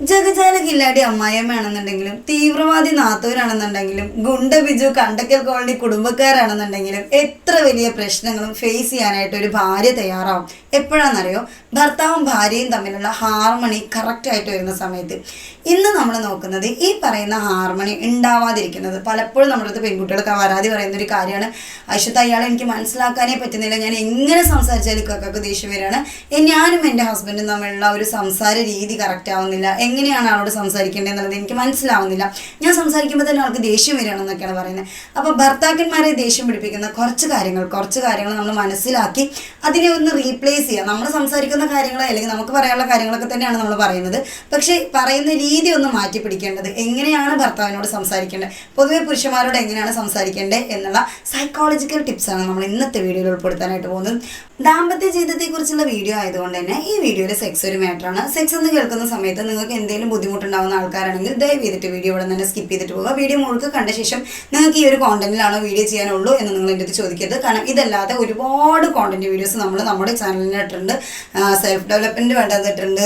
ജഗജാല കില്ലാടി അമ്മായിയമ്മയാണെന്നുണ്ടെങ്കിലും തീവ്രവാദി നാത്തൂരാണെന്നുണ്ടെങ്കിലും ഗുണ്ട ബിജു കണ്ടക്കൽ കോളനി കുടുംബക്കാരാണെന്നുണ്ടെങ്കിലും എത്ര വലിയ പ്രശ്നങ്ങളും ഫേസ് ചെയ്യാനായിട്ട് ഒരു ഭാര്യ തയ്യാറാവും. എപ്പോഴാണെന്നറിയോ ഭർത്താവും ഭാര്യയും തമ്മിലുള്ള ഹാർമണി കറക്റ്റായിട്ട് വരുന്ന സമയത്ത്. ഇന്ന് നമ്മൾ നോക്കുന്നത് ഈ പറയുന്ന ഹാർമണി ഉണ്ടാവാതിരിക്കുന്നത്. പലപ്പോഴും നമ്മുടെ അടുത്ത് പെൺകുട്ടികൾക്ക് പരാതി പറയുന്ന ഒരു കാര്യമാണ്. അശ്വത്ത് അയാളെ എനിക്ക് മനസ്സിലാക്കാനേ പറ്റുന്നില്ല. ഞാൻ എങ്ങനെ സംസാരിച്ചാലും ഇക്കൊക്കെ ദേഷ്യം വരികയാണ്. ഞാനും എന്റെ ഹസ്ബൻഡും തമ്മിലുള്ള ഒരു സംസാര രീതി കറക്റ്റ് ആവുന്നില്ല. എങ്ങനെയാണ് ആളോട് സംസാരിക്കേണ്ടത് എന്നുള്ളത് എനിക്ക് മനസ്സിലാവുന്നില്ല. ഞാൻ സംസാരിക്കുമ്പോൾ തന്നെ ആൾക്ക് ദേഷ്യം വരികയാണെന്നൊക്കെയാണ് പറയുന്നത്. അപ്പോൾ ഭർത്താക്കന്മാരെ ദേഷ്യം പിടിപ്പിക്കുന്ന കുറച്ച് കാര്യങ്ങൾ കുറച്ച് കാര്യങ്ങൾ നമ്മൾ മനസ്സിലാക്കി അതിനെ ഒന്ന് റീപ്ലേസ് ചെയ്യുക നമ്മൾ സംസാരിക്കുന്ന കാര്യങ്ങൾ അല്ലെങ്കിൽ നമുക്ക് പറയാനുള്ള കാര്യങ്ങളൊക്കെ തന്നെയാണ് നമ്മൾ പറയുന്നത്. പക്ഷേ പറയുന്ന രീതി ഒന്ന് മാറ്റി പിടിക്കേണ്ടത് എങ്ങനെയാണ് ഭർത്താവിനോട് സംസാരിക്കേണ്ടത്? പൊതുവെ പുരുഷന്മാരോട് എങ്ങനെയാണ് സംസാരിക്കേണ്ടത് എന്നുള്ള സൈക്കോളജിക്കൽ ടിപ്സാണ് നമ്മൾ ഇന്നത്തെ വീഡിയോയിൽ ഉൾപ്പെടുത്താനായിട്ട് പോകുന്നത്. ദാമ്പത്യ ജീവിതത്തെക്കുറിച്ചുള്ള വീഡിയോ ആയതുകൊണ്ട് തന്നെ ഈ വീഡിയോയിൽ സെക്സ് ഒരു മാറ്ററാണ് സെക്സ് എന്ന് കേൾക്കുന്ന സമയത്ത് നിങ്ങൾക്ക് എന്തെങ്കിലും ബുദ്ധിമുട്ടുണ്ടാകുന്ന ആൾക്കാരാണെങ്കിൽ ദയവ് ചെയ്തിട്ട് വീഡിയോ ഇവിടെ തന്നെ സ്കിപ്പ് ചെയ്തിട്ട് പോകുക വീഡിയോ മുഴുവൻ കണ്ട ശേഷം നിങ്ങൾക്ക് ഈ ഒരു കോണ്ടന്റിലാണോ വീഡിയോ ചെയ്യാനുള്ളൂ എന്ന് നിങ്ങൾ എന്റെ ചോദിക്കരുത്. കാരണം ഇതല്ലാതെ ഒരുപാട് കോണ്ടന്റ് വീഡിയോസ് നമ്മൾ നമ്മുടെ ചാനലിന് ഇട്ടിട്ടുണ്ട്. സെൽഫ് ഡെവലപ്മെന്റ് വേണ്ടത് ഇട്ടിട്ടുണ്ട്.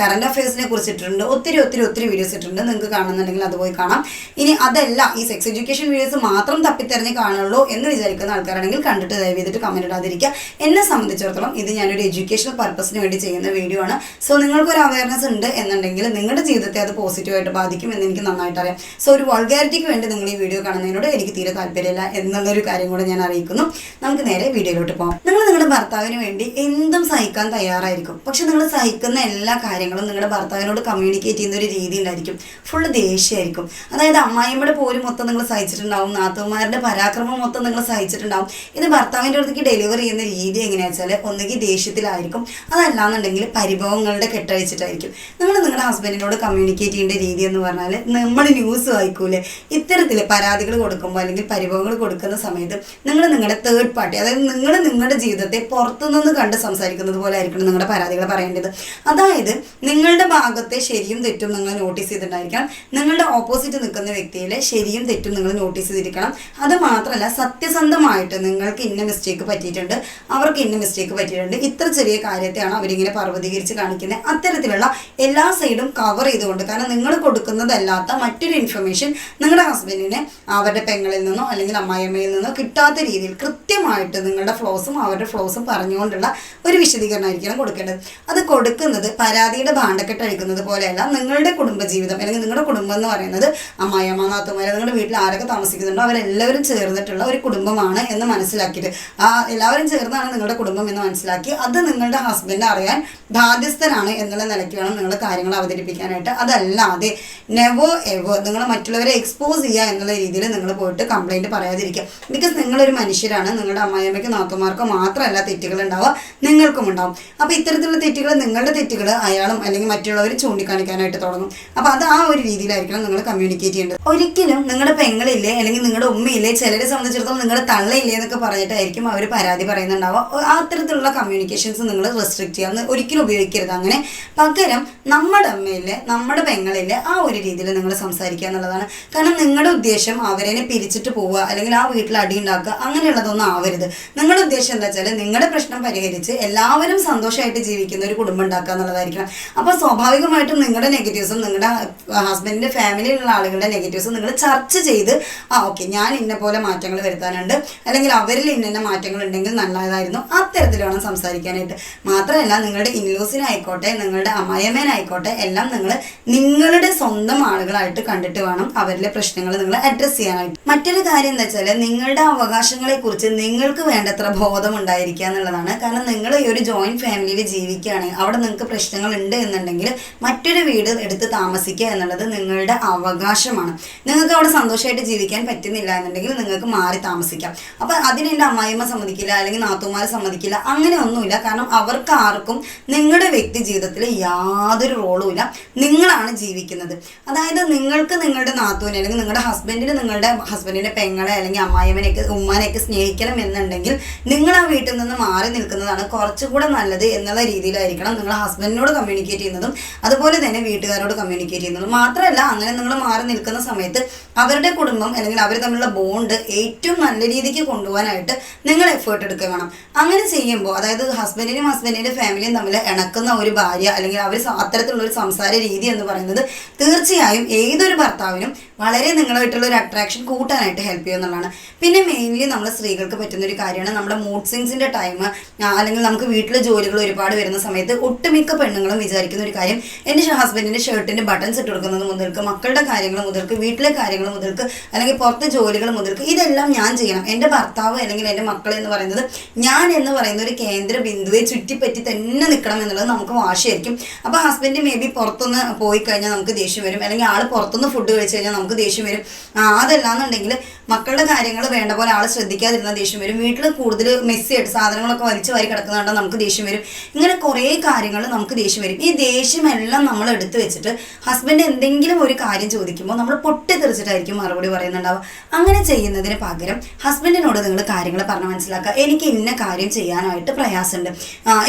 കറണ്ട് അഫയേഴ്സിനെ കുറിച്ച് ഇട്ടിട്ടുണ്ട്. ഒത്തിരി ഒത്തിരി ഒത്തിരി വീഡിയോസ് ഇട്ടിട്ടുണ്ട്. നിങ്ങൾക്ക് കാണുന്നുണ്ടെങ്കിൽ അത് പോയി കാണാം. ഇനി അതല്ല ഈ സെക്സ് എഡ്യൂക്കേഷൻ വീഡിയോസ് മാത്രം തപ്പിത്തെറിഞ്ഞ് കാണുള്ളൂ എന്ന് വിചാരിക്കുന്ന ആൾക്കാരാണെങ്കിൽ കണ്ടിട്ട് ദയവ് ചെയ്തിട്ട് കമന്റ് ഇടാതിരിക്കുക. എന്നെ സംബന്ധിച്ചിടത്തോളം ഇത് ഞാനൊരു എഡ്യൂക്കേഷണൽ പർപ്പസിന് വേണ്ടി ചെയ്യുന്ന വീഡിയോ ആണ്. സോ നിങ്ങൾക്കൊരു അവയർനെസ് ഉണ്ട് എന്നുണ്ടെങ്കിൽ നിങ്ങളുടെ ജീവിതത്തെ അത് പോസിറ്റീവായിട്ട് ബാധിക്കും എന്ന് എനിക്ക് നന്നായിട്ട് അറിയാം സോ ഒരു വൾഗാരിറ്റിക്ക് വേണ്ടി നിങ്ങൾ ഈ വീഡിയോ കാണുന്നതിനോട് എനിക്ക് തീരെ താല്പര്യമില്ല എന്നുള്ളൊരു കാര്യം കൂടെ ഞാൻ അറിയിക്കുന്നു. നമുക്ക് നേരെ വീഡിയോയിലോട്ട് പോകാം നിങ്ങൾ നിങ്ങളുടെ ഭർത്താവിന് വേണ്ടി എന്തും സഹിക്കാൻ തയ്യാറായിരിക്കും. പക്ഷെ നിങ്ങൾ സഹിക്കുന്ന എല്ലാ കാര്യങ്ങളും നിങ്ങളുടെ ഭർത്താവിനോട് കമ്മ്യൂണിക്കേറ്റ് ചെയ്യുന്ന ഒരു രീതി ഉണ്ടായിരിക്കും. ഫുള്ള് ദേഷ്യമായിരിക്കും. അതായത് അമ്മായിമ്മയുടെ പോലും മൊത്തം നിങ്ങൾ സഹിച്ചിട്ടുണ്ടാവും. നാത്തുമാരുടെ പരാക്രമം മൊത്തം നിങ്ങൾ സഹിച്ചിട്ടുണ്ടാവും. ഇത് ഭർത്താവിന്റെ അടുത്തേക്ക് ഡെലിവറി ചെയ്യുന്ന രീതി എങ്ങനെയാണെന്ന് വെച്ചാൽ ഒന്നുകിൽ ദേഷ്യത്തിലായിരിക്കും. അതല്ലാന്നുണ്ടെങ്കിൽ പരിഭവങ്ങളുടെ കെട്ടഴിച്ചിട്ടായിരിക്കും. നിങ്ങൾ നിങ്ങളുടെ ഹസ്ബൻഡിനോട് കമ്മ്യൂണിക്കേറ്റ് ചെയ്യേണ്ട രീതി എന്ന് പറഞ്ഞാൽ നമ്മൾ ന്യൂസ് വായിക്കൂലേ? ഇത്തരത്തിൽ പരാതികൾ കൊടുക്കുമ്പോൾ അല്ലെങ്കിൽ പരിഭവങ്ങൾ കൊടുക്കുന്ന സമയത്ത് നിങ്ങൾ നിങ്ങളുടെ തേർഡ് പാർട്ടി അതായത് നിങ്ങൾ നിങ്ങളുടെ ജീവിതത്തെ പുറത്തുനിന്ന് കണ്ട് സംസാരിക്കുന്നത് പോലെ ആയിരിക്കണം നിങ്ങളുടെ പരാതികൾ പറയേണ്ടത്. അതായത് നിങ്ങളുടെ ഭാഗത്തെ ശരിയും തെറ്റും നിങ്ങൾ നോട്ടീസ് ചെയ്തിട്ടുണ്ടായിരിക്കണം. നിങ്ങളുടെ ഓപ്പോസിറ്റ് നിൽക്കുന്ന വ്യക്തിയിലെ ശരിയും തെറ്റും നിങ്ങൾ നോട്ടീസ് ചെയ്തിരിക്കണം. അത് മാത്രമല്ല സത്യസന്ധമായിട്ട് നിങ്ങൾക്ക് ഇന്ന മിസ്റ്റേക്ക് പറ്റിയിട്ടുണ്ട് അവർക്ക് ഇന്ന മിസ്റ്റേക്ക് പറ്റിയിട്ടുണ്ട് ഇത്ര ചെറിയ കാര്യത്തെയാണ് അവരിങ്ങനെ പർവതീകരിച്ച് കാണിക്കുന്നത് അത്തരത്തിലുള്ള എല്ലാ സൈഡും കവർ ചെയ്തുകൊണ്ട് കാരണം നിങ്ങൾ കൊടുക്കുന്നതല്ലാത്ത മറ്റൊരു ഇൻഫർമേഷൻ നിങ്ങളുടെ ഹസ്ബൻഡിന് അവരുടെ പെങ്ങളിൽ നിന്നോ അല്ലെങ്കിൽ അമ്മായിയമ്മയിൽ നിന്നോ കിട്ടാത്ത രീതിയിൽ കൃത്യമായിട്ട് നിങ്ങളുടെ ഫ്ലോസും അവരുടെ ഫ്ലോസും പറഞ്ഞുകൊണ്ടുള്ള ഒരു വിശദീകരണമായിരിക്കണം കൊടുക്കേണ്ടത്. അത് കൊടുക്കുന്നത് പരാതിയുടെ ഭാണ്ഡക്കെട്ട് അഴിക്കുന്നത് പോലെയല്ല നിങ്ങളുടെ കുടുംബജീവിതം അല്ലെങ്കിൽ നിങ്ങളുടെ കുടുംബം എന്ന് പറയുന്നത് അമ്മായിയമ്മ നാത്തുമാരെ നിങ്ങളുടെ വീട്ടിൽ ആരൊക്കെ താമസിക്കുന്നുണ്ടോ അവരെല്ലാവരും ചേർന്നിട്ടുള്ള ഒരു കുടുംബമാണ് എന്ന് മനസ്സിലാക്കിയിട്ട് ആ എല്ലാവരും ചേർന്നാണ് നിങ്ങളുടെ കുടുംബം എന്ന് മനസ്സിലാക്കി. അത് നിങ്ങളുടെ ഹസ്ബൻഡ് അറിയാൻ ബാധ്യസ്ഥനാണ് എന്നുള്ള നിലയ്ക്ക് വേണം നിങ്ങൾ കാര്യങ്ങൾ അവതരിപ്പിക്കാനായിട്ട് അതല്ലാതെ നെവർ എവർ നിങ്ങൾ മറ്റുള്ളവരെ എക്സ്പോസ് ചെയ്യുക എന്നുള്ള രീതിയിൽ നിങ്ങൾ പോയിട്ട് കംപ്ലൈന്റ് പറയാതിരിക്കുക. ബിക്കോസ് നിങ്ങളൊരു മനുഷ്യരാണ് നിങ്ങളുടെ അമ്മായിയമ്മയ്ക്ക് നാത്തുമാർക്ക് മാത്രമല്ല തെറ്റുകൾ ഉണ്ടാവുക നിങ്ങൾക്കും ഉണ്ടാവും. അപ്പോൾ ഇത്തരത്തിലുള്ള തെറ്റുകൾ നിങ്ങളുടെ തെറ്റുകൾ അയാളും അല്ലെങ്കിൽ മറ്റുള്ളവർ ചൂണ്ടിക്കാണിക്കാനായിട്ട് തുടങ്ങും. അപ്പോൾ അത് ആ ഒരു രീതിയിലായിരിക്കണം നിങ്ങൾ കമ്മ്യൂണിക്കേറ്റ് ചെയ്യേണ്ടത്. ഒരിക്കലും നിങ്ങളുടെ പെങ്ങളില്ലേ അല്ലെങ്കിൽ നിങ്ങളുടെ ഉമ്മയില്ലേ ചിലരെ സംബന്ധിച്ചിടത്തോളം നിങ്ങളുടെ തള്ളയില്ലേ എന്നൊക്കെ പറഞ്ഞിട്ടായിരിക്കും അവർ പരാതി പറയുന്നുണ്ടാവുക. അത്തരത്തിലുള്ള കമ്മ്യൂണിക്കേഷൻസ് നിങ്ങൾ റെസ്ട്രിക്ട് ചെയ്യുക. ഒന്ന് ഒരിക്കലും ഉപയോഗിക്കരുത് അങ്ങനെ. പകരം നമ്മുടെ അമ്മയില്ലേ നമ്മുടെ പെങ്ങളില്ലേ ആ ഒരു രീതിയിൽ നിങ്ങൾ സംസാരിക്കുക എന്നുള്ളതാണ്. കാരണം നിങ്ങളുടെ ഉദ്ദേശം അവരെ പിരിച്ചിട്ട് പോവുക അല്ലെങ്കിൽ ആ വീട്ടിൽ അടി ഉണ്ടാക്കുക അങ്ങനെയുള്ളതൊന്നും ആവരുത്. നിങ്ങളുടെ ഉദ്ദേശം എന്താ വെച്ചാൽ നിങ്ങളുടെ പ്രശ്നം പരിഹരിച്ച് എല്ലാവരും സന്തോഷമായിട്ട് ജീവിക്കുന്ന ഒരു കുടുംബം ഉണ്ടാക്കുക എന്നുള്ളതായിരിക്കണം. അപ്പോൾ സ്വാഭാവികമായിട്ടും നിങ്ങളുടെ നെഗറ്റീവ്സും നിങ്ങളുടെ ഹസ്ബൻഡിന്റെ ഫാമിലിയിലുള്ള ആളുകളുടെ നെഗറ്റീവ്സും നിങ്ങൾ ചർച്ച ചെയ്ത് ആ ഓക്കെ ഞാൻ ഇന്ന പോലെ മാറ്റങ്ങൾ വരുത്താനുണ്ട് അല്ലെങ്കിൽ അവരിൽ ഇന്ന മാറ്റങ്ങൾ ഉണ്ടെങ്കിൽ നല്ലതായിരുന്നു അത്തരത്തിൽ വേണം സംസാരിക്കാനായിട്ട്. മാത്രമല്ല നിങ്ങളുടെ ഇൻലോസിനായിക്കോട്ടെ നിങ്ങളുടെ അമ്മായിയമ്മേനായിക്കോട്ടെ എല്ലാം നിങ്ങൾ നിങ്ങളുടെ സ്വന്തം ആളുകളായിട്ട് കണ്ടിട്ട് വേണം അവരിലെ പ്രശ്നങ്ങൾ നിങ്ങൾ അഡ്രസ്സ് ചെയ്യാനായിട്ട്. മറ്റൊരു കാര്യം എന്താ വെച്ചാൽ നിങ്ങളുടെ അവകാശങ്ങളെ കുറിച്ച് നിങ്ങൾക്ക് വേണ്ടത്ര ബോധം ഉണ്ടായിരിക്കുക എന്നുള്ളതാണ്. കാരണം നിങ്ങൾ ഈ ഒരു ജോയിന്റ് ഫാമിലിയിൽ ജീവിക്കുകയാണെങ്കിൽ അവിടെ നിങ്ങൾക്ക് പ്രശ്നങ്ങൾ ഉണ്ട് എന്നുണ്ടെങ്കിൽ മറ്റൊരു വീട് എടുത്ത് താമസിക്കുക എന്നുള്ളത് നിങ്ങളുടെ അവകാശമാണ്. നിങ്ങൾക്ക് അവിടെ സന്തോഷമായിട്ട് ജീവിക്കാൻ പറ്റുന്നില്ല എന്നുണ്ടെങ്കിൽ നിങ്ങൾക്ക് മാറി താമസിക്കാം. അപ്പം അതിന് എന്റെ അമ്മായിമ്മ സമ്മതിക്കില്ല അല്ലെങ്കിൽ നാത്തുമാർ സമ്മതിക്കില്ല അങ്ങനെ ഒന്നുമില്ല. കാരണം അവർക്ക് ആർക്കും നിങ്ങളുടെ വ്യക്തി ജീവിതത്തിൽ യാതൊരു റോളും ഇല്ല നിങ്ങളാണ് ജീവിക്കുന്നത്. അതായത് നിങ്ങൾക്ക് നിങ്ങളുടെ നാത്തൂനെ അല്ലെങ്കിൽ നിങ്ങളുടെ ഹസ്ബൻഡിന് നിങ്ങളുടെ ഹസ്ബൻഡിന്റെ പെങ്ങളെ അല്ലെങ്കിൽ അമ്മായിമ്മനെയൊക്കെ ഉമ്മാനെയൊക്കെ സ്നേഹിക്കണം എന്നുണ്ടെങ്കിൽ നിങ്ങൾ ആ വീട്ടിൽ നിന്ന് മാറി നിൽക്കുന്നതാണ് കുറച്ചുകൂടെ നല്ലത് എന്നുള്ള രീതിയിലായിരിക്കണം നിങ്ങൾ ഹസ്ബൻഡിനോട് കമ്മ്യൂണിക്കേറ്റ് ചെയ്യുന്നതും അതുപോലെ തന്നെ വീട്ടുകാരോട് കമ്മ്യൂണിക്കേറ്റ് ചെയ്യുന്നതും. മാത്രമല്ല അങ്ങനെ നിങ്ങൾ മാറി നിൽക്കുന്ന സമയത്ത് അവരുടെ കുടുംബം അല്ലെങ്കിൽ അവർ തമ്മിലുള്ള ബോണ്ട് ഏറ്റവും നല്ല രീതിക്ക് കൊണ്ടുപോകാനായിട്ട് നിങ്ങൾ എഫേർട്ട് എടുക്കുക വേണം അങ്ങനെ ചെയ്യുമ്പോൾ അതായത് ഹസ്ബൻഡിനും ഹസ്ബൻഡിന്റെ ഫാമിലിയും തമ്മിൽ ഇണക്കുന്ന ഒരു ഭാര്യ അല്ലെങ്കിൽ അവർ അത്തരത്തിലുള്ള ഒരു സംസാര രീതി എന്ന് പറയുന്നത് തീർച്ചയായും ഏതൊരു ഭർത്താവിനും വളരെ നിങ്ങളുമായിട്ടുള്ള ഒരു അട്രാക്ഷൻ കൂട്ടാനായിട്ട് ഹെൽപ്പ് ചെയ്യും എന്നുള്ളതാണ്. പിന്നെ മെയിൻലി നമ്മൾ സ്ത്രീകൾക്ക് പറ്റുന്ന ഒരു കാര്യമാണ് നമ്മുടെ മൂഡ് സ്വിങ്സിന്റെ ടൈം അല്ലെങ്കിൽ നമുക്ക് വീട്ടിലെ ജോലികൾ ഒരുപാട് വരുന്ന സമയത്ത് ഒട്ടുമിക്ക പെണ്ണുങ്ങളും വിചാരിക്കുന്ന ഒരു കാര്യം എന്റെ ഹസ്ബൻഡിന്റെ ഷർട്ടിന്റെ ബട്ടൺസ് ഇട്ട് കൊടുക്കുന്നത് മുതൽക്ക് മക്കളുടെ കാര്യങ്ങൾ മുതൽക്ക് വീട്ടിലെ കാര്യങ്ങൾ മുതൽക്ക് അല്ലെങ്കിൽ പുറത്തെ ജോലികൾ മുതൽക്ക് ഇതെല്ലാം ഞാൻ ചെയ്യണം. എന്റെ ഭർത്താവ് അല്ലെങ്കിൽ എന്റെ മക്കൾ എന്ന് പറയുന്നത് ഞാൻ എന്ന് പറയുന്ന ഒരു കേന്ദ്ര ബിന്ദുവെ ചുറ്റിപ്പറ്റി തന്നെ നിൽക്കണം എന്നുള്ളത് നമുക്ക് വാശിയായിരിക്കും. അപ്പോൾ ഹസ്ബൻഡ് മേ ബി പുറത്തുനിന്ന് പോയി കഴിഞ്ഞാൽ നമുക്ക് ദേഷ്യം വരും. അല്ലെങ്കിൽ ആൾ പുറത്തുനിന്ന് ഫുഡ് കഴിച്ച് കഴിഞ്ഞാൽ നമുക്ക് ദേഷ്യം വരും. അതല്ലാന്നുണ്ടെങ്കിൽ മക്കളുടെ കാര്യങ്ങൾ വേണ്ട പോലെ ആൾ ശ്രദ്ധിക്കാതിരുന്ന ദേഷ്യം വരും. വീട്ടിൽ കൂടുതൽ മെസ്സിയായിട്ട് സാധനങ്ങളൊക്കെ വലിച്ചു വാരി കിടക്കുന്നുണ്ടെങ്കിൽ നമുക്ക് ദേഷ്യം വരും. ഇങ്ങനെ കുറേ കാര്യങ്ങൾ നമുക്ക് ദേഷ്യം വരും. ഈ ദേഷ്യമെല്ലാം നമ്മൾ എടുത്തു വെച്ചിട്ട് ഹസ്ബൻഡ് എന്തെങ്കിലും ഒരു കാര്യം ചോദിക്കുമ്പോൾ നമ്മൾ പൊട്ടിത്തെറിച്ചിട്ടായിരിക്കും മറുപടി പറയുന്നുണ്ടാവുക. അങ്ങനെ ചെയ്യുന്നതിന് പകരം ഹസ്ബൻഡിനോട് നിങ്ങൾ കാര്യങ്ങൾ പറഞ്ഞ് മനസ്സിലാക്കുക. എനിക്ക് ഇന്ന കാര്യം ചെയ്യാനായിട്ട് പ്രയാസമുണ്ട്.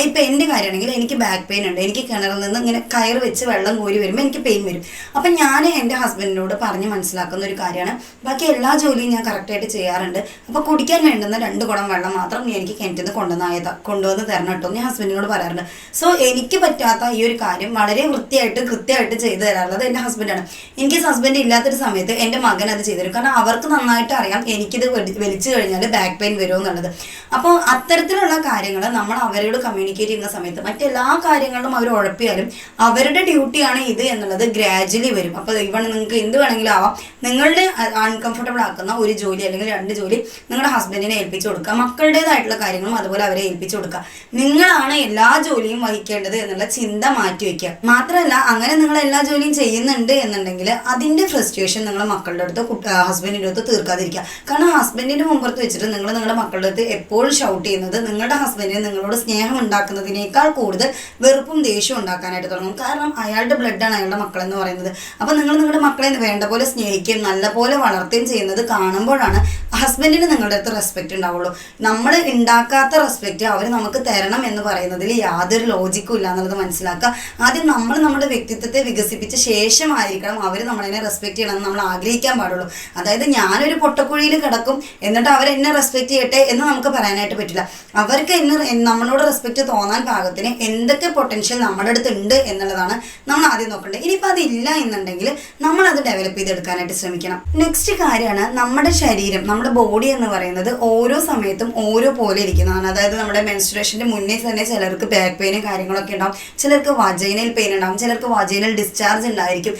ഇപ്പം എന്റെ കാര്യമാണെങ്കിൽ എനിക്ക് ബാക്ക് പെയിൻ ഉണ്ട്. എനിക്ക് കിണറിൽ നിന്ന് ഇങ്ങനെ കയറ് വെച്ച് വെള്ളം കോരി വരുമ്പോൾ എനിക്ക് പെയിൻ വരും. അപ്പം ഞാൻ എന്റെ ഹസ്ബൻഡിനോട് പറഞ്ഞ് മനസ്സിലാക്കുന്ന ഒരു കാര്യമാണ്. ബാക്കി എല്ലാ ജോലിയും ഞാൻ കറക്റ്റായിട്ട് ചെയ്യാറുണ്ട്. അപ്പോൾ കുടിക്കാൻ വേണ്ടുന്ന രണ്ട് കുടം വെള്ളം മാത്രം നീ എനിക്ക് കിണറ്റിൽ നിന്ന് കൊണ്ടുവന്നായതാ കൊണ്ടുവന്ന് തരണം കേട്ടോ ഞാൻ ഹസ്ബൻഡിനോട് പറയാറുണ്ട്. സോ എനിക്ക് പറ്റാത്ത ഈ ഒരു കാര്യം വളരെ വൃത്തിയായിട്ട് കൃത്യമായിട്ട് ചെയ്തു തരാറുള്ളത് എന്റെ ഹസ്ബൻഡാണ് എനിക്ക് ഹസ്ബൻഡ് ഇല്ലാത്തൊരു സമയത്ത് എന്റെ മകൻ അത് ചെയ്തു തരും കാരണം അവർക്ക് നന്നായിട്ട് അറിയാം എനിക്കിത് വലിച്ചു കഴിഞ്ഞാൽ ബാക്ക് പെയിൻ വരുമെന്നുള്ളത് അപ്പോൾ അത്തരത്തിലുള്ള കാര്യങ്ങൾ നമ്മൾ അവരോട് കമ്മ്യൂണിക്കേറ്റ് ചെയ്യുന്ന സമയത്ത് മറ്റെല്ലാ കാര്യങ്ങളിലും അവർ ഉഴപ്പിയാലും അവരുടെ ഡ്യൂട്ടിയാണ് ഇത് എന്നുള്ളത് ഗ്രാജുവലി വരും. അപ്പോൾ ഇവൺ നിങ്ങൾക്ക് എന്ത് വേണമെങ്കിലും ആവാം നിങ്ങളുടെ അൺകംഫർട്ടബിൾ ആക്കുന്ന ഒരു ജോലി അല്ലെങ്കിൽ രണ്ട് ജോലി നിങ്ങളുടെ ഹസ്ബൻഡിനെ ഏൽപ്പിച്ചു കൊടുക്കുക മക്കളുടേതായിട്ടുള്ള കാര്യങ്ങളും അതുപോലെ അവരെ ഏൽപ്പിച്ചു കൊടുക്കുക നിങ്ങളാണ് എല്ലാ ജോലിയും വഹിക്കേണ്ടത് എന്നുള്ള ചിന്ത മാറ്റി വയ്ക്കുക. മാത്രമല്ല അങ്ങനെ നിങ്ങൾ എല്ലാ ജോലിയും ചെയ്യുന്നുണ്ട് എന്നുണ്ടെങ്കിൽ അതിന്റെ ഫ്രസ്ട്രേഷൻ നിങ്ങൾ മക്കളുടെ അടുത്ത് ഹസ്ബൻഡിന്റെ അടുത്ത് തീർക്കാതിരിക്കുക. കാരണം ഹസ്ബൻഡിന്റെ മുമ്പുറത്ത് വെച്ചിട്ട് നിങ്ങൾ നിങ്ങളുടെ മക്കളുടെ അടുത്ത് എപ്പോഴും ഷൗട്ട് ചെയ്യുന്നത് നിങ്ങളുടെ ഹസ്ബൻഡിന് നിങ്ങളോട് സ്നേഹം ഉണ്ടാക്കുന്നതിനേക്കാൾ കൂടുതൽ വെറുപ്പും ദേഷ്യവും ഉണ്ടാക്കാനായിട്ട് തുടങ്ങും. കാരണം അയാളുടെ ബ്ലഡാണ് അയാളുടെ മക്കളെന്ന് പറയുന്നത്. അപ്പോൾ നിങ്ങൾ നിങ്ങളുടെ മക്കളെ വേണ്ട പോലെ സ്നേഹിക്കുകയും നല്ലപോലെ വളർത്തുകയും ചെയ്യുന്നത് കാണുമ്പോഴാണ് ഹസ്ബൻഡിന് നിങ്ങളുടെ അടുത്ത് റെസ്പെക്റ്റ് ഉണ്ടാവുള്ളൂ. നമ്മൾ ഉണ്ടാക്കാത്ത റെസ്പെക്റ്റ് അവർ നമുക്ക് തരണം എന്ന് പറയുന്നതിൽ യാതൊരു ലോജിക്കും ഇല്ല എന്നുള്ളത് മനസ്സിലാക്കുക. ആദ്യം നമ്മൾ നമ്മുടെ വ്യക്തിത്വത്തെ വികസിപ്പിച്ച ശേഷമായിരിക്കണം അവർ നമ്മളതിനെ റെസ്പെക്ട് ചെയ്യണമെന്ന് നമ്മൾ ആഗ്രഹിക്കാൻ പാടുള്ളൂ. അതായത് ഞാനൊരു പൊട്ടക്കുഴിയിൽ കിടക്കും എന്നിട്ട് അവർ എന്നെ റെസ്പെക്ട് ചെയ്യട്ടെ എന്ന് നമുക്ക് പറയാനായിട്ട് പറ്റില്ല. അവർക്ക് എന്നെ നമ്മളോട് റെസ്പെക്റ്റ് തോന്നാൻ പാകത്തിന് എന്തൊക്കെ പൊട്ടൻഷ്യൽ നമ്മുടെ അടുത്ത് ഉണ്ട് എന്നുള്ളതാണ് നമ്മൾ ആദ്യം നോക്കേണ്ടത്. ഇനിയിപ്പോൾ അതില്ല എന്നുണ്ടെങ്കിൽ നമ്മൾ അത് ഡെവലപ്പ് ചെയ്തെടുക്കാനായിട്ട് ശ്രമിക്കണം. നെക്സ്റ്റ് കാര്യമാണ് നമ്മുടെ ശരീരം നമ്മുടെ ബോഡി എന്ന് പറയുന്നത് ഓരോ സമയത്തും ഓരോ പോലെ ഇരിക്കുന്നതാണ്. അതായത് നമ്മുടെ മെൻസ്ട്രേഷന്റെ മുന്നേ തന്നെ ചിലർക്ക് ബാക്ക് പെയിനും കാര്യങ്ങളൊക്കെ ഉണ്ടാവും. ചിലർക്ക് വജൈനൽ പെയിൻ ഉണ്ടാവും. ചിലർക്ക് വജൈനൽ ഡിസ്ചാർജ് ഉണ്ടായിരിക്കും.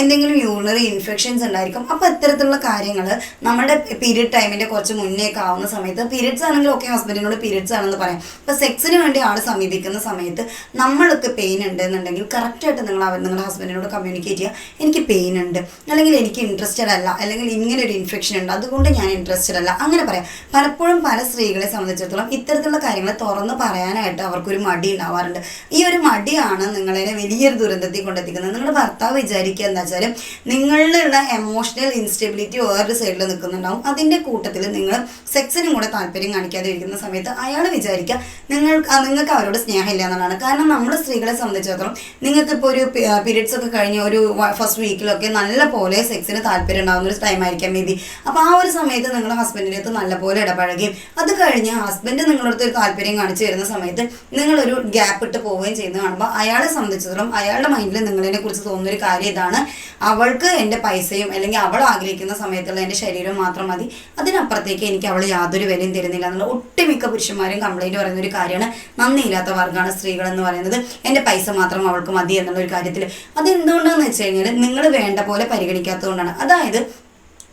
എന്തെങ്കിലും യൂറിനറി ഇൻഫെക്ഷൻസ് ഉണ്ടായിരിക്കും. അപ്പോൾ ഇത്തരത്തിലുള്ള കാര്യങ്ങൾ നമ്മുടെ പീരിയഡ് ടൈമിന്റെ കുറച്ച് മുന്നേ ആവുന്ന സമയത്ത് പീരിയഡ്സ് ആണെങ്കിൽ ഓക്കെ ഹസ്ബൻഡിനോട് പീരിയഡ്സ് ആണെന്ന് പറയാം. അപ്പോൾ സെക്സിന് വേണ്ടി ആൾ സമീപിക്കുന്ന സമയത്ത് നമ്മൾക്ക് പെയിൻ ഉണ്ട് എന്നുണ്ടെങ്കിൽ കറക്റ്റായിട്ട് നിങ്ങൾ അവർ നിങ്ങളുടെ ഹസ്ബൻഡിനോട് കമ്മ്യൂണിക്കേറ്റ് ചെയ്യുക. എനിക്ക് പെയിൻ ഉണ്ട്. അല്ലെങ്കിൽ എനിക്ക് ഇൻട്രസ്റ്റഡ് അല്ല. അല്ലെങ്കിൽ ഇങ്ങനെ ഒരു ഇൻഫെക്ഷൻ ഉണ്ട്. അതുകൊണ്ട് ഞാൻ ഇൻട്രസ്റ്റഡ് അല്ല. അങ്ങനെ പറയാം. പലപ്പോഴും പല സ്ത്രീകളെ സംബന്ധിച്ചിടത്തോളം ഇത്തരത്തിലുള്ള കാര്യങ്ങൾ തുറന്ന് പറയാനായിട്ട് അവർക്കൊരു മടി ഉണ്ടാവാറുണ്ട്. ഈ ഒരു മടിയാണ് നിങ്ങളെ വലിയൊരു ദുരന്തത്തിൽ കൊണ്ടെത്തിക്കുന്നത്. നിങ്ങളുടെ ഭർത്താവ് വിചാരിക്കുക എന്താ വെച്ചാൽ നിങ്ങളിലുള്ള എമോഷണൽ ഇൻസ്റ്റെബിലിറ്റി വേറൊരു സൈഡിൽ നിൽക്കുന്നുണ്ടാവും. അതിന്റെ കൂട്ടത്തിൽ നിങ്ങൾ സെക്സിനും കൂടെ താല്പര്യം കാണിക്കാതെ ഇരിക്കുന്ന സമയത്ത് അയാൾ വിചാരിക്കുക നിങ്ങൾ നിങ്ങൾക്ക് അവരോട് സ്നേഹമില്ല എന്നുള്ളതാണ്. കാരണം നമ്മുടെ സ്ത്രീകളെ സംബന്ധിച്ചിടത്തോളം നിങ്ങൾക്ക് ഇപ്പോൾ ഒരു പീരിയഡ്സ് ഒക്കെ കഴിഞ്ഞ് ഒരു ഫസ്റ്റ് വീക്കിലൊക്കെ നല്ല പോലെ സെക്സിന് താല്പര്യം ഉണ്ടാകുന്ന ഒരു ടൈം ആയിരിക്കാം മേ ബി അപ്പോൾ ആ ഒരു സമയത്ത് നിങ്ങൾ ഹസ്ബൻഡിന്റെ അടുത്ത് നല്ലപോലെ ഇടപഴകുകയും അത് കഴിഞ്ഞ് ഹസ്ബൻഡ് നിങ്ങളടുത്ത് ഒരു താല്പര്യം കാണിച്ചു വരുന്ന സമയത്ത് നിങ്ങളൊരു ഗ്യാപ്പ് ഇട്ട് പോവുകയും ചെയ്യുന്നത് കാണുമ്പോൾ അയാളെ സംബന്ധിച്ചിടത്തോളം അയാളുടെ മൈൻഡിൽ നിങ്ങളതിനെ കുറിച്ച് തോന്നുന്ന ഒരു കാര്യം ഇതാണ്. അവൾക്ക് എന്റെ പൈസയും അല്ലെങ്കിൽ അവൾ ആഗ്രഹിക്കുന്ന സമയത്തുള്ള എന്റെ ശരീരവും മാത്രം മതി. അതിനപ്പുറത്തേക്ക് എനിക്ക് അവൾ യാതൊരു വിലയും തരുന്നില്ല എന്നുള്ള ഒട്ടുമിക്ക പുരുഷന്മാരും കംപ്ലൈന്റ് പറയുന്ന ഒരു കാര്യമാണ്. നന്ദിയില്ലാത്ത വർഗമാണ് സ്ത്രീകൾ എന്ന് പറയുന്നത്. എന്റെ പൈസ മാത്രം അവൾക്ക് മതി എന്നുള്ള ഒരു കാര്യത്തിൽ അതെന്തുകൊണ്ടാണെന്ന് വെച്ച് കഴിഞ്ഞാൽ നിങ്ങൾ വേണ്ട പോലെ പരിഗണിക്കാത്തതുകൊണ്ടാണ് അതായത്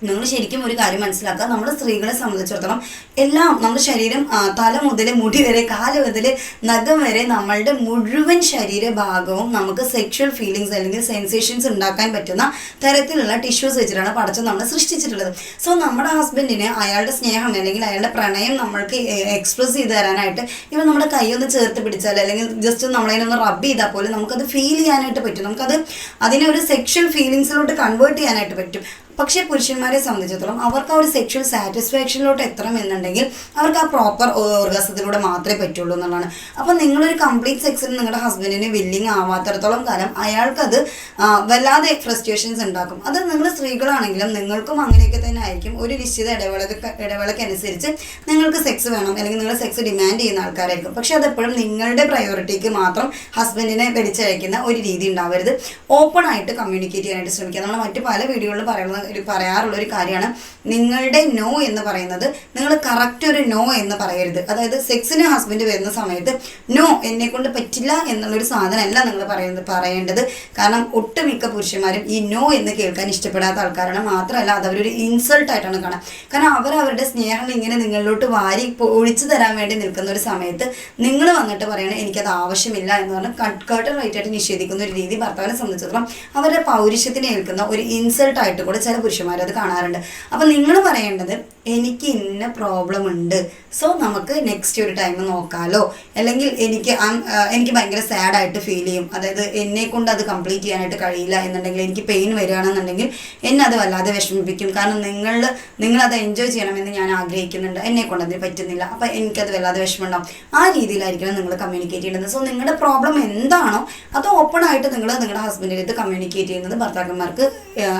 നിങ്ങൾ ശരിക്കും ഒരു കാര്യം മനസ്സിലാക്കുക. നമ്മുടെ സ്ത്രീകളെ സംബന്ധിച്ചിടത്തോളം എല്ലാം നമ്മുടെ ശരീരം തല മുതൽ മുടി വരെ കാൽ മുതൽ നഖം വരെ നമ്മളുടെ മുഴുവൻ ശരീരഭാഗവും നമുക്ക് സെക്ഷൽ ഫീലിങ്സ് അല്ലെങ്കിൽ സെൻസേഷൻസ് ഉണ്ടാക്കാൻ പറ്റുന്ന തരത്തിലുള്ള ടിഷ്യൂസ് വെച്ചിട്ടാണ് പടച്ചം നമ്മൾ സൃഷ്ടിച്ചിട്ടുള്ളത്. സോ നമ്മുടെ ഹസ്ബൻഡിന് അയാളുടെ സ്നേഹം അല്ലെങ്കിൽ അയാളുടെ പ്രണയം നമ്മൾക്ക് എക്സ്പ്രസ് ചെയ്ത് തരാനായിട്ട് ഇവ നമ്മുടെ കൈ ഒന്ന് ചേർത്ത് പിടിച്ചാൽ അല്ലെങ്കിൽ ജസ്റ്റ് നമ്മളതിനൊന്ന് റബ്ബ് ചെയ്താൽ പോലും നമുക്കത് ഫീൽ ചെയ്യാനായിട്ട് പറ്റും. നമുക്കത് അതിനെ ഒരു സെക്ഷൽ ഫീലിങ്സിലോട്ട് കൺവേർട്ട് ചെയ്യാനായിട്ട് പറ്റും. പക്ഷേ പുരുഷന്മാരെ സംബന്ധിച്ചിടത്തോളം അവർക്ക് ആ ഒരു സെക്ഷൽ സാറ്റിസ്ഫാക്ഷനിലോട്ട് എത്തണം എന്നുണ്ടെങ്കിൽ അവർക്ക് ആ പ്രോപ്പർ ഓർഗസത്തിലൂടെ മാത്രമേ പറ്റുള്ളൂ എന്നുള്ളതാണ്. അപ്പം നിങ്ങളൊരു കംപ്ലീറ്റ് സെക്സിന് നിങ്ങളുടെ ഹസ്ബൻഡിന് വില്ലിങ് ആവാത്തിടത്തോളം കാലം അയാൾക്കത് വല്ലാതെ ഫ്രസ്ട്രേഷൻസ് ഉണ്ടാക്കും. അത് നിങ്ങൾ സ്ത്രീകളാണെങ്കിലും നിങ്ങൾക്കും അങ്ങനെയൊക്കെ തന്നെ ആയിരിക്കും. ഒരു നിശ്ചിത ഇടവേളക്ക് ഇടവേളക്കനുസരിച്ച് നിങ്ങൾക്ക് സെക്സ് വേണം അല്ലെങ്കിൽ നിങ്ങൾ സെക്സ് ഡിമാൻഡ് ചെയ്യുന്ന ആൾക്കാരായിരിക്കും. പക്ഷെ അതെപ്പോഴും നിങ്ങളുടെ പ്രയോറിറ്റിക്ക് മാത്രം ഹസ്ബൻഡിനെ വലിച്ചയക്കുന്ന ഒരു രീതി ഉണ്ടാവരുത്. ഓപ്പൺ ആയിട്ട് കമ്മ്യൂണിക്കേറ്റ് ചെയ്യാനായിട്ട് ശ്രമിക്കുക. നമ്മൾ മറ്റു പല വീഡിയോകളിൽ പറയുന്ന ഒരു പറയാറുള്ള ഒരു കാര്യമാണ്. നിങ്ങളുടെ നോ എന്ന് പറയുന്നത് നിങ്ങൾ കറക്റ്റ് ഒരു നോ എന്ന് പറയരുത്. അതായത് സെക്സിന് ഹസ്ബൻഡ് വരുന്ന സമയത്ത് നോ എന്നെ കൊണ്ട് പറ്റില്ല എന്നുള്ളൊരു സാധനമല്ല നിങ്ങൾ പറയുന്നത് പറയേണ്ടത്. കാരണം ഒട്ടുമിക്ക പുരുഷന്മാരും ഈ നോ എന്ന് കേൾക്കാൻ ഇഷ്ടപ്പെടാത്ത ആൾക്കാരാണ്. മാത്രമല്ല അത് അവരൊരു ഇൻസൾട്ട് ആയിട്ടാണ് കാണാൻ കാരണം അവർ അവരുടെ സ്നേഹം ഇങ്ങനെ നിങ്ങളിലോട്ട് വാരി ഒഴിച്ചു തരാൻ വേണ്ടി നിൽക്കുന്ന ഒരു സമയത്ത് നിങ്ങൾ വന്നിട്ട് പറയണേ എനിക്കത് ആവശ്യമില്ല എന്ന് പറഞ്ഞ് കട്ട് കട്ട് റൈറ്റ് ആയിട്ട് നിഷേധിക്കുന്ന ഒരു രീതി ഭർത്താവിനെ സംബന്ധിച്ചിടത്തോളം അവരുടെ പൗരുഷത്തിനെ ഏൽക്കുന്ന ഒരു ഇൻസൾട്ട് ആയിട്ട് കൂടെ ചില പുരുഷന്മാർ അത് കാണാറുണ്ട്. അപ്പം നിങ്ങൾ പറയേണ്ടത് എനിക്ക് ഇന്ന പ്രോബ്ലം ഉണ്ട്. സോ നമുക്ക് നെക്സ്റ്റ് ഒരു ടൈം നോക്കാലോ. അല്ലെങ്കിൽ എനിക്ക് എനിക്ക് ഭയങ്കര സാഡ് ആയിട്ട് ഫീൽ ചെയ്യും. അതായത് എന്നെ കൊണ്ട് അത് കംപ്ലീറ്റ് ചെയ്യാനായിട്ട് കഴിയില്ല എന്നുണ്ടെങ്കിൽ എനിക്ക് പെയിൻ വരികയാണെന്നുണ്ടെങ്കിൽ എന്നെ അത് വല്ലാതെ വിഷമിപ്പിക്കും. കാരണം നിങ്ങൾ നിങ്ങളത് എൻജോയ് ചെയ്യണമെന്ന് ഞാൻ ആഗ്രഹിക്കുന്നുണ്ട്. എന്നെ കൊണ്ട് അതിന് പറ്റുന്നില്ല. അപ്പം എനിക്കത് വല്ലാതെ വിഷമമുണ്ടാവും. ആ രീതിയിലായിരിക്കണം നിങ്ങൾ കമ്മ്യൂണിക്കേറ്റ് ചെയ്യേണ്ടത്. സോ നിങ്ങളുടെ പ്രോബ്ലം എന്താണോ അത് ഓപ്പൺ ആയിട്ട് നിങ്ങൾ നിങ്ങളുടെ ഹസ്ബൻഡിന്റെ അടുത്ത് കമ്മ്യൂണിക്കേറ്റ് ചെയ്യുന്നത് ഭർത്താക്കന്മാർക്ക്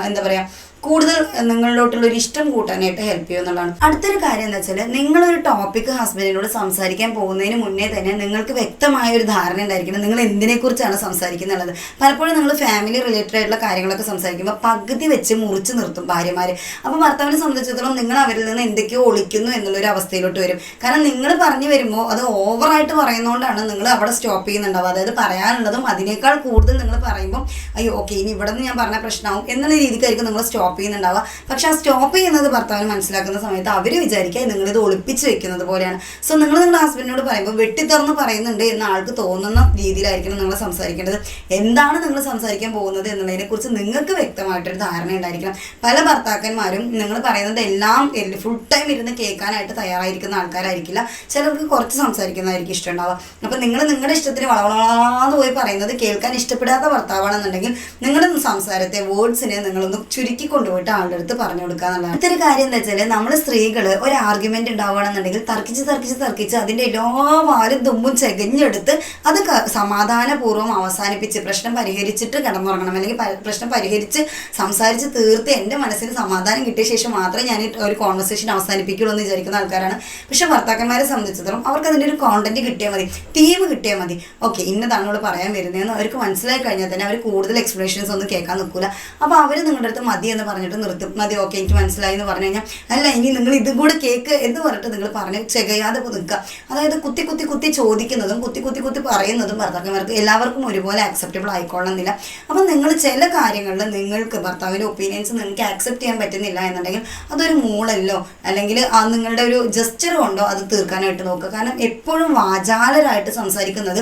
എന്താ പറയുക കൂടുതൽ നിങ്ങളിലോട്ടുള്ള ഒരു ഇഷ്ടം കൂട്ടാനായിട്ട് ഹെൽപ്പ് ചെയ്യും എന്നുള്ളതാണ്. അടുത്തൊരു കാര്യം എന്താ വെച്ചാൽ നിങ്ങളൊരു ടോപ്പിക് ഹസ്ബൻഡിനോട് സംസാരിക്കാൻ പോകുന്നതിന് മുന്നേ തന്നെ നിങ്ങൾക്ക് വ്യക്തമായ ഒരു ധാരണ ഉണ്ടായിരിക്കണം നിങ്ങൾ എന്തിനെക്കുറിച്ചാണ് സംസാരിക്കുന്നുള്ളത്. പലപ്പോഴും നിങ്ങൾ ഫാമിലി റിലേറ്റഡ് ആയിട്ടുള്ള കാര്യങ്ങളൊക്കെ സംസാരിക്കുമ്പോൾ പകുതി വെച്ച് മുറിച്ച് നിർത്തും ഭാര്യമാർ അപ്പോൾ ഭർത്താവിനെ സംബന്ധിച്ചിടത്തോളം നിങ്ങൾ അവരിൽ നിന്ന് എന്തൊക്കെയോ ഒളിക്കുന്നു എന്നുള്ളൊരു അവസ്ഥയിലോട്ട് വരും. കാരണം നിങ്ങൾ പറഞ്ഞു വരുമ്പോൾ അത് ഓവറായിട്ട് പറയുന്നതുകൊണ്ടാണ് നിങ്ങൾ അവിടെ സ്റ്റോപ്പ് ചെയ്യുന്നുണ്ടാവുക. അതായത് പറയാനുള്ളതും അതിനേക്കാൾ കൂടുതൽ നിങ്ങൾ പറയുമ്പോൾ അയ്യോ ഓക്കെ ഇനി ഇവിടെ നിന്ന് ഞാൻ പറഞ്ഞ പ്രശ്നമാവും എന്നുള്ള രീതിക്കായിരിക്കും നിങ്ങൾ സ്റ്റോപ്പ് ചെയ്യുന്നുണ്ടാവുക. പക്ഷെ ആ സ്റ്റോപ്പ് ചെയ്യുന്നത് ഭർത്താവിന് മനസ്സിലാക്കുന്ന സമയത്ത് അവർ വിചാരിക്കുക നിങ്ങളിത് ഒളിപ്പിച്ച് വെക്കുന്നത് പോലെയാണ്. സോ നിങ്ങൾ നിങ്ങളുടെ ഹസ്ബൻഡിനോട് പറയുമ്പോൾ വെട്ടിത്തുറന്ന് പറയുന്നുണ്ട് എന്ന ആൾക്ക് തോന്നുന്ന രീതിയിലായിരിക്കണം നിങ്ങൾ സംസാരിക്കേണ്ടത്. എന്താണ് നിങ്ങൾ സംസാരിക്കാൻ പോകുന്നത് എന്നുള്ളതിനെ കുറിച്ച് നിങ്ങൾക്ക് വ്യക്തമായിട്ടൊരു ധാരണ ഉണ്ടായിരിക്കണം. പല ഭർത്താക്കന്മാരും നിങ്ങൾ പറയുന്നത് എല്ലാം ഫുൾ ടൈം ഇരുന്ന് കേൾക്കാനായിട്ട് തയ്യാറായിരിക്കുന്ന ആൾക്കാരായിരിക്കില്ല. ചിലർക്ക് കുറച്ച് സംസാരിക്കുന്നതായിരിക്കും ഇഷ്ടമുണ്ടാവുക അപ്പം നിങ്ങൾ നിങ്ങളുടെ ഇഷ്ടത്തിന് വളവളാന്ന് പോയി പറയുന്നത് കേൾക്കാൻ ഇഷ്ടപ്പെടാത്ത ഭർത്താവാണെന്നുണ്ടെങ്കിൽ നിങ്ങളുടെ സംസാരത്തെ വേർഡ്സിനെ നിങ്ങളൊന്ന് ചുരുക്കി കൊണ്ടുപോയിട്ട് ആളുടെ അടുത്ത് പറഞ്ഞു കൊടുക്കുക എന്നുള്ളതാണ്. അടുത്തൊരു കാര്യം എന്താ വെച്ചാൽ നമ്മൾ സ്ത്രീകൾ ഒരു ആർഗ്യുമെന്റ് ഉണ്ടാവുകയാണെന്നുണ്ടെങ്കിൽ തർക്കിച്ച് തർക്കിച്ച് തർക്കിച്ച് അതിന്റെ എല്ലാ വാലും തുമ്പും ചെകഞ്ഞെടുത്ത് അത് സമാധാനപൂർവം അവസാനിപ്പിച്ച് പ്രശ്നം പരിഹരിച്ചിട്ട് കിടന്നുറങ്ങണം. അല്ലെങ്കിൽ പ്രശ്നം പരിഹരിച്ച് സംസാരിച്ച് തീർത്ത് എന്റെ മനസ്സിന് സമാധാനം കിട്ടിയ ശേഷം മാത്രമേ ഞാൻ ഒരു കോൺവെർസേഷൻ അവസാനിപ്പിക്കുള്ളൂ എന്ന് വിചാരിക്കുന്ന ആൾക്കാരാണ്. പക്ഷെ ഭർത്താക്കന്മാരെ സംബന്ധിച്ചിടത്തോളം അവർക്ക് അതിന്റെ ഒരു കോണ്ടന്റ് കിട്ടിയാൽ മതി. തീം കിട്ടിയാൽ മതി. ഓക്കെ ഇന്നതാണ് നമ്മൾ പറയാൻ വരുന്നതെന്ന് അവർക്ക് മനസ്സിലായി കഴിഞ്ഞാൽ തന്നെ അവർ കൂടുതൽ എക്സ്പ്ലനേഷൻസ് ഒന്നും കേൾക്കാൻ നിൽക്കില്ല അപ്പോൾ അവർ നിങ്ങളുടെ അടുത്ത് മതി എന്ന് പറഞ്ഞിട്ട് നിർത്തും. മതി ഓക്കെ എനിക്ക് മനസ്സിലായി എന്ന് പറഞ്ഞു കഴിഞ്ഞാൽ അല്ല ഇനി നിങ്ങൾ ഇതും കൂടെ കേക്ക് എന്ന് പറഞ്ഞിട്ട് നിങ്ങൾ പറഞ്ഞ് ചെകയാതെ നിൽക്കുക. അതായത് കുത്തി കുത്തി കുത്തി ചോദിക്കുന്നതും കുത്തി കുത്തി കുത്തി പറയുന്നതും ഭർത്താക്കന്മാർക്ക് എല്ലാവർക്കും ഒരുപോലെ ആക്സെപ്റ്റബിൾ ആയിക്കൊള്ളുന്നില്ല. അപ്പം നിങ്ങൾ ചില കാര്യങ്ങളിൽ നിങ്ങൾക്ക് ഭർത്താവിന്റെ ഒപ്പീനിയൻസ് നിങ്ങൾക്ക് ആക്സെപ്റ്റ് ചെയ്യാൻ പറ്റുന്നില്ല എന്നുണ്ടെങ്കിൽ അതൊരു മൂളല്ലോ അല്ലെങ്കിൽ ആ നിങ്ങളുടെ ഒരു ജസ്റ്റർ കൊണ്ടോ അത് തീർക്കാനായിട്ട് നോക്കുക. കാരണം എപ്പോഴും വാചാലരായിട്ട് സംസാരിക്കുന്നത്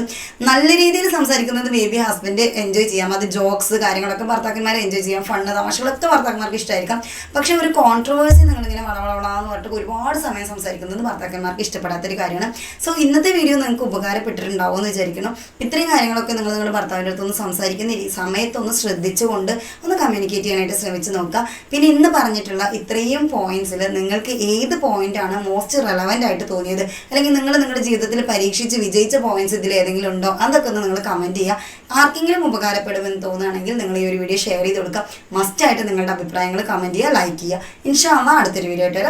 നല്ല രീതിയിൽ സംസാരിക്കുന്നത് മേ ബി ഹസ്ബൻഡ് എൻജോയ് ചെയ്യാം. അത് ജോക്സ് കാര്യങ്ങളൊക്കെ ഭർത്താക്കന്മാരെ എൻജോയ് ചെയ്യാം. ഫണ്ണ് തമാശകളൊക്കെ ഭർത്താക്കന്മാർക്ക് ഇഷ്ടമായിരിക്കാം. പക്ഷെ ഒരു കോൺട്രവേഴ്സി നിങ്ങളിങ്ങനെ വളവളവളാന്ന് പറഞ്ഞിട്ട് ഒരുപാട് സമയം സംസാരിക്കുന്നത് ഭർത്താക്കന്മാർക്ക് ഇഷ്ടപ്പെടാത്തൊരു കാര്യമാണ്. സോ ഇന്നത്തെ വീഡിയോ നിങ്ങൾക്ക് ഉപകാരപ്പെട്ടിട്ടുണ്ടാവും എന്ന് വിചാരിക്കുന്നു. ഇത്രയും കാര്യങ്ങളൊക്കെ നിങ്ങൾ നിങ്ങളുടെ ഭർത്താവിന്റെ അടുത്തൊന്ന് സംസാരിക്കുന്ന സമയത്തൊന്ന് ശ്രദ്ധിച്ചുകൊണ്ട് ഒന്ന് കമ്മ്യൂണിക്കേറ്റ് ചെയ്യാനായിട്ട് ശ്രമിച്ച് നോക്കുക. പിന്നെ ഇന്ന് പറഞ്ഞിട്ടുള്ള ഇത്രയും പോയിന്റ്സിൽ നിങ്ങൾക്ക് ഏത് പോയിന്റാണ് മോസ്റ്റ് റെലവന്റ് ആയിട്ട് തോന്നിയത്? അല്ലെങ്കിൽ നിങ്ങൾ നിങ്ങളുടെ ജീവിതത്തിൽ പരീക്ഷിച്ച് വിജയിച്ച പോയിന്റ്സ് ഇതിൽ ഏതെങ്കിലും ഉണ്ടോ? അതൊക്കെ ഒന്ന് നിങ്ങൾ കമന്റ് ചെയ്യുക. ആർക്കെങ്കിലും ഉപകാരപ്പെടുമെന്ന് തോന്നുകയാണെങ്കിൽ നിങ്ങൾ ഈ ഒരു വീഡിയോ ഷെയർ ചെയ്ത് കൊടുക്കുക. മസ്റ്റായിട്ട് നിങ്ങളുടെ അഭിപ്രായങ്ങൾ കമന്റ് ചെയ്യുക ലൈക്ക് ചെയ്യുക ഇൻഷാല്ല അടുത്തൊരു വീഡിയോ ആയിട്ട്.